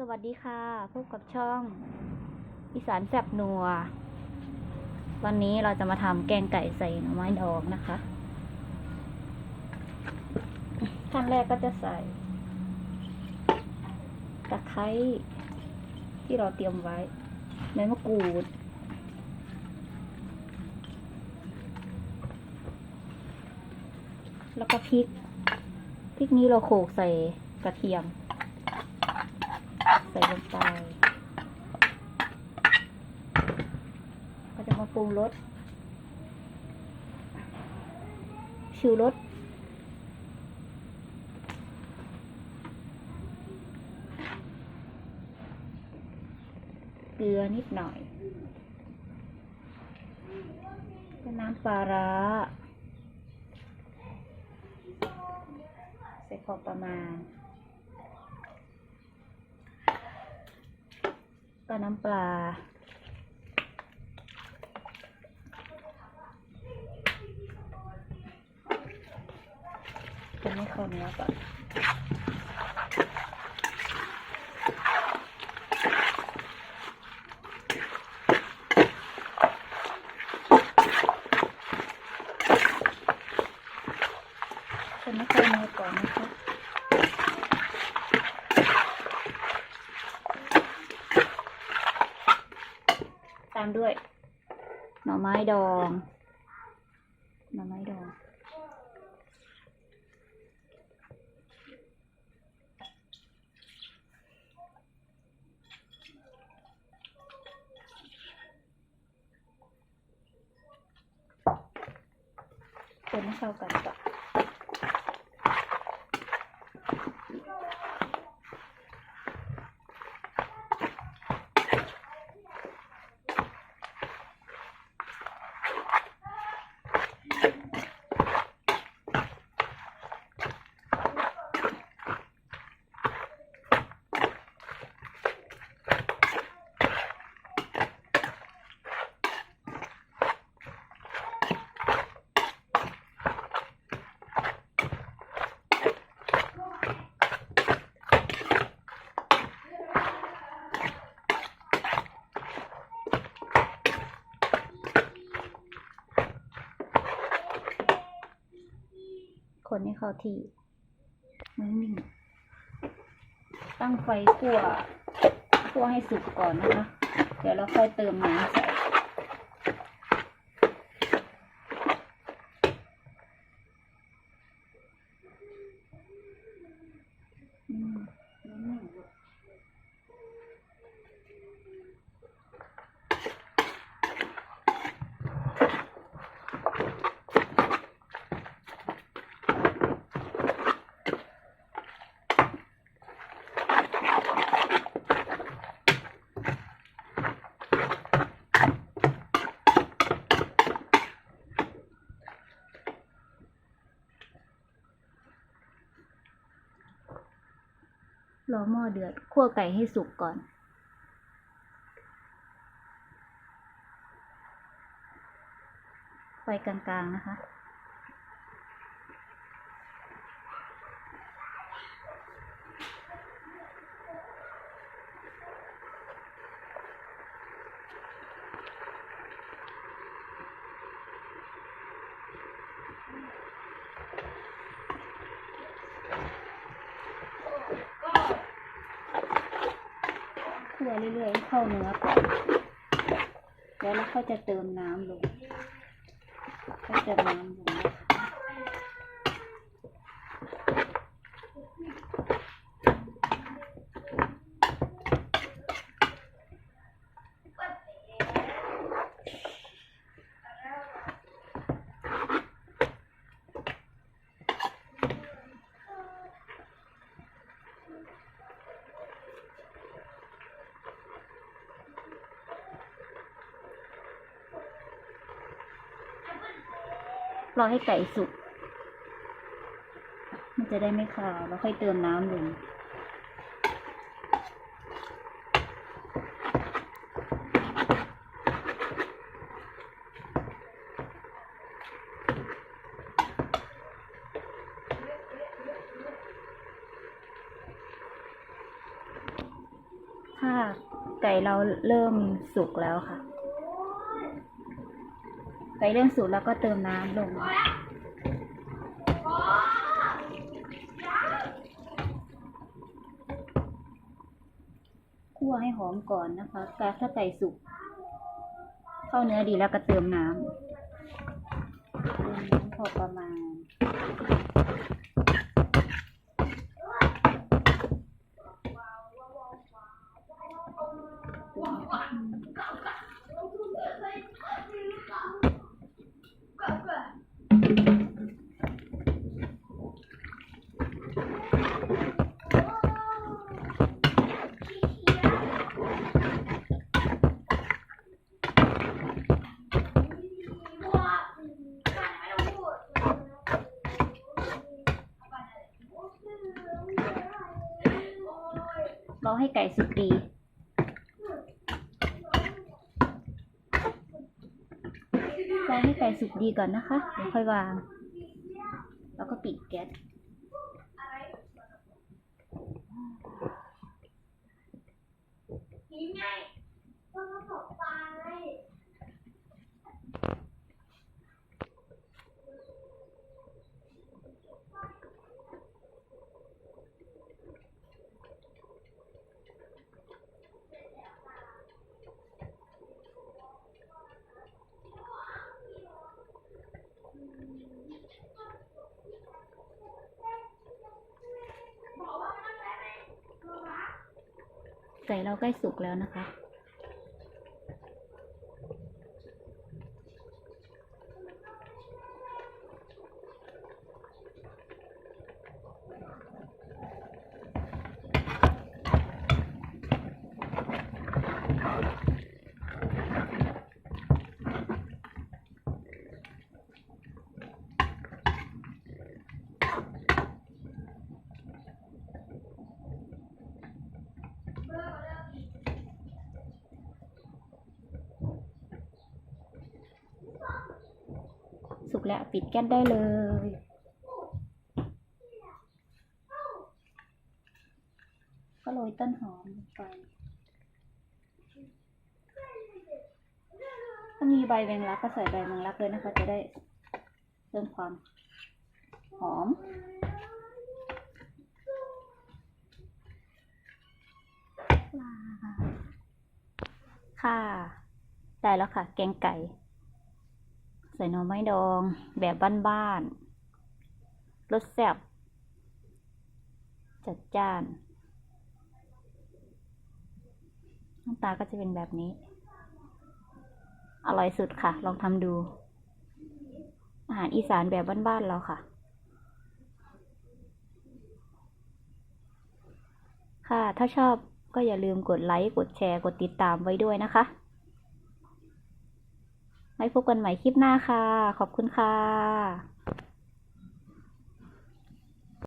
สวัสดีค่ะ พบกับช่อง อีสานแซบนัว วันนี้เราจะมาทำแกงไก่ใส่หน่อไม้ดองนะคะขั้นแรกก็จะใส่ตะไคร้ที่เราเตรียมไว้ใบมะกรูด แล้วก็พริก พริกนี้เราโขลกใส่กระเทียม ส่ลงไป ก็จะมาปรุงรสชูรสเกลือนิดหน่อยก็น้ำปลาร้าใส่พอประมาณ ก็น้ำปลา จะไม่เข้าเนื้อก่อนจะไม่เข้าเนื้อก่อนนะคะ ตาม ด้วย หน่อไม้ดอง หน่อไม้ดอง คนเข้ากันก่อน คนให้เข้าที่นิ่งๆตั้งไฟคั่วคั่วให้สุกก่อนนะคะ เดี๋ยวเราค่อยเติมน้ำใส่อืม รอหม้อเดือดคั่วไก่ให้สุกก่อน ไฟกลางๆนะคะ คั่วเรื่อยๆให้เข้าเนื้อก่อนแล้วเราก็จะเติมน้ำลงก็เติมน้ำลง รอให้ไก่สุก มันจะได้ไม่คาวแล้วค่อยเติมน้ำลงถ้าไก่เราเริ่มสุกแล้วค่ะ ไก่เริ่มสุกแล้วก็เติมน้ำลง คั่วให้หอมก่อนนะคะกาถ้าไก่สุก เข้าเนื้อดีแล้วก็เติมน้ำเติมน้ำพอประมาณ ให้ไก่สุกดีรอให้ไก่สุกดีก่อนนะคะเดี๋ยวค่อยวาง แล้วก็ปิดแก๊ส ไก่เราใกล้สุกแล้วนะคะ แล้วปิดแก๊สได้เลย ก็โรยต้นหอมไปถ้ามีใบแมงลักก็ใส่ใบแมงลักเลยนะคะจะได้เพิ่มความหอมค่ะ ได้แล้วค่ะ แกงไก่ ใส่หน่อไม้ดอง แบบบ้านๆรสแซ่บจัดจ้านหน้าตาก็จะเป็นแบบนี้ อร่อยสุดค่ะ ลองทำดู อาหารอีสานแบบบ้านๆเราค่ะ ค่ะ ถ้าชอบก็อย่าลืมกดไลค์ กดแชร์ กดติดตามไว้ด้วยนะคะ ไว้พบกันใหม่คลิปหน้าค่ะ ขอบคุณค่ะ